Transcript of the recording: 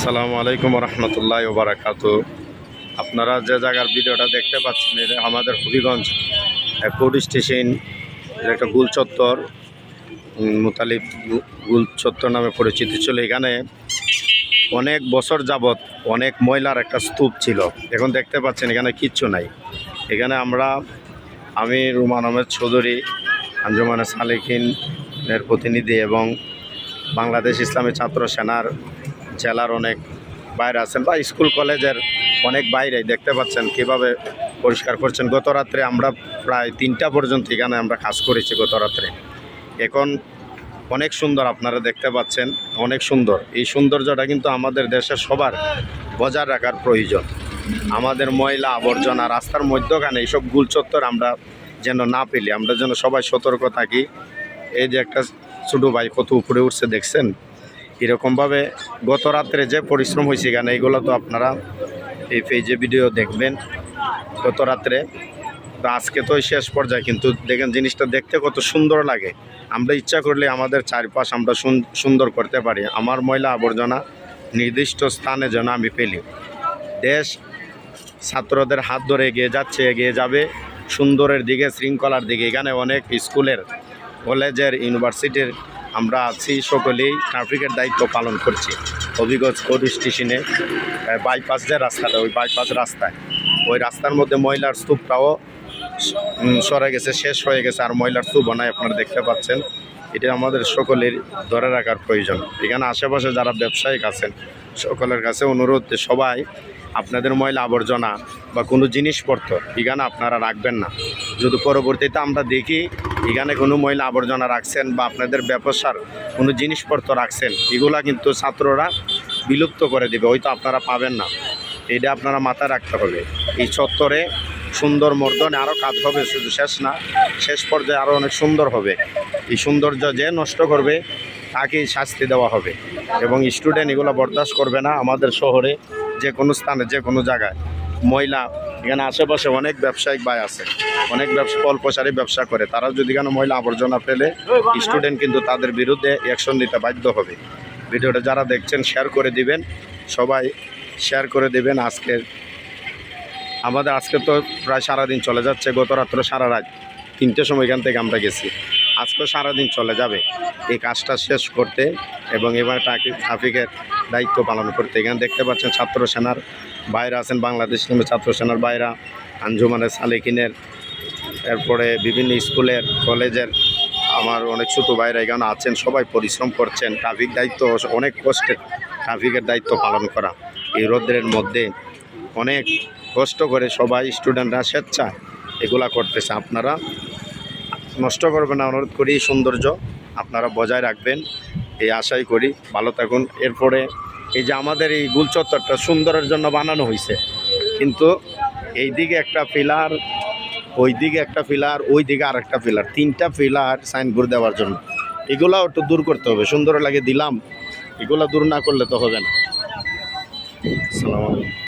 আসসালামু আলাইকুম রহমতুল্লাহ বারাকাত আপনারা যে জায়গার ভিডিওটা দেখতে পাচ্ছেন, এটা আমাদের হবিগঞ্জ ফুড স্টেশন একটা গুল চত্বর মুতালিব গুল চত্বর নামে পরিচিত ছিল। এখানে অনেক বছর যাবত অনেক ময়লার একটা স্তূপ ছিল। এখন দেখতে পাচ্ছেন, এখানে কিচ্ছু নাই। এখানে আমরা আমি রুমান আহমেদ চৌধুরী, আঞ্জুমানে সালেকিনের প্রতিনিধি এবং বাংলাদেশ ইসলামী ছাত্র সেনার জেলার অনেক বাইরে আছেন বা স্কুল, কলেজের অনেক বাইরে দেখতে পাচ্ছেন কীভাবে পরিষ্কার করছেন। গত রাত্রে আমরা প্রায় তিনটা পর্যন্ত এখানে আমরা কাজ করেছি গত রাত্রে। এখন অনেক সুন্দর আপনারা দেখতে পাচ্ছেন, অনেক সুন্দর। এই সৌন্দর্যটা কিন্তু আমাদের দেশের সবার বজায় রাখার প্রয়োজন। আমাদের ময়লা আবর্জনা, রাস্তার মধ্যখানে এইসব গুলচত্বর আমরা যেন না পেলি আমরা যেন সবাই সতর্ক থাকি। এই যে একটা ছোটো ভাই কত উপরে উঠছে দেখছেন? এরকমভাবে গত রাত্রে যে পরিশ্রম হয়েছে এখানে এইগুলো তো আপনারা এই পেজে ভিডিও দেখবেন গত রাত্রে। তো আজকে তো শেষ পর্যায়ে, কিন্তু দেখেন জিনিসটা দেখতে কত সুন্দর লাগে। আমরা ইচ্ছা করলে আমাদের চারপাশ আমরা সুন- সুন্দর করতে পারি। আমার ময়লা আবর্জনা নির্দিষ্ট স্থানে যেন আমি পেলি দেশ ছাত্রদের হাত ধরে এগিয়ে যাচ্ছে, এগিয়ে যাবে। সুন্দরের দিকে, শৃঙ্খলার দিকে। এখানে অনেক স্কুলের কলেজের, ইউনিভার্সিটির, আমরা আছি সকলেই ট্রাফিকের দায়িত্ব পালন করছি। হবিগঞ্জ কোড স্টেশনে বাইপাস যে রাস্তাটা, ওই বাইপাস রাস্তায়। ওই রাস্তার মধ্যে ময়লার স্তূপটাও সরে গেছে, শেষ হয়ে গেছে, আর ময়লার স্তূপ বানায় আপনারা দেখতে পাচ্ছেন। এটা আমাদের সকলের ধরে রাখার প্রয়োজন। এখানে আশেপাশে যারা ব্যবসায়িক আছেন, সকলের কাছে অনুরোধ সবাই আপনাদের ময়লা আবর্জনা বা কোনো জিনিসপত্র এখানে আপনারা রাখবেন না। যদি পরবর্তীতে আমরা দেখি এখানে কোনো ময়লা আবর্জনা রাখছেন বা আপনাদের ব্যবসার কোনো জিনিসপত্র রাখছেন, এগুলা কিন্তু ছাত্ররা বিলুপ্ত করে দেবে, হয়তো আপনারা পাবেন না। এটা আপনারা মাথায় রাখতে হবে। এই চত্বরে সুন্দর মর্দনে আরও কাজ হবে, শুধু শেষ না, শেষ পর্যায়ে আরও অনেক সুন্দর হবে। এই সৌন্দর্য যে নষ্ট করবে, তাকেই শাস্তি দেওয়া হবে। এবং স্টুডেন্ট এগুলো বরদাস্ত করবে না, আমাদের শহরে যে কোনো স্থানে যে কোনো জায়গায় ময়লা এখানে আশেপাশে অনেক ব্যবসায়িক ভাই আছে, অনেক ব্যবসা অল্পসারি ব্যবসা করে। তারা যদি কেন মহিলা আবর্জনা ফেলে স্টুডেন্ট কিন্তু তাদের বিরুদ্ধে অ্যাকশন নিতে বাধ্য হবে। ভিডিওটা যারা দেখছেন শেয়ার করে দিবেন। সবাই শেয়ার করে দিবেন আজকের আমাদের আজকে তো প্রায় সারাদিন চলে যাচ্ছে, গত রাত্র সারা রাত তিনটের সময় এখান থেকে আমরা গেছি। আজকেও সারাদিন চলে যাবে। এই কাজটা শেষ করতে এবং এবার ট্রাফিক, ট্রাফিকের দায়িত্ব পালন করতে। এখানে দেখতে পাচ্ছেন ছাত্র সেনার বাইরে আছেন বাংলাদেশ ছাত্র সেনার বাইরা আঞ্জুমানের সালেকিনের, এরপরে বিভিন্ন স্কুলের, কলেজের আমার অনেক ছোটো ভাইরা এখানে আছেন, সবাই পরিশ্রম করছেন। ট্রাফিক দায়িত্ব অনেক কষ্টের ট্রাফিকের দায়িত্ব পালন করা। এই রোদ্রের মধ্যে অনেক কষ্ট করে সবাই স্টুডেন্টরা স্বেচ্ছা এগুলা করতেছে। আপনারা নষ্ট করবেন না, অনুরোধ করি সৌন্দর্য আপনারা বজায় রাখবেন, এই আশাই করি, ভালো থাকুন। এরপরে এই যে আমাদের এই গুলচত্বরটা সুন্দরের জন্য বানানো হয়েছে কিন্তু এই দিকে একটা পিলার ওই দিকে একটা পিলার ওই দিকে আর একটা পিলার, তিনটা পিলার সাইনবোর্ড দেওয়ার জন্য। এগুলাও একটু দূর করতে হবে, সুন্দর লাগে দিলাম, এগুলা দূর না করলে তো হবে না। আলাইকুম।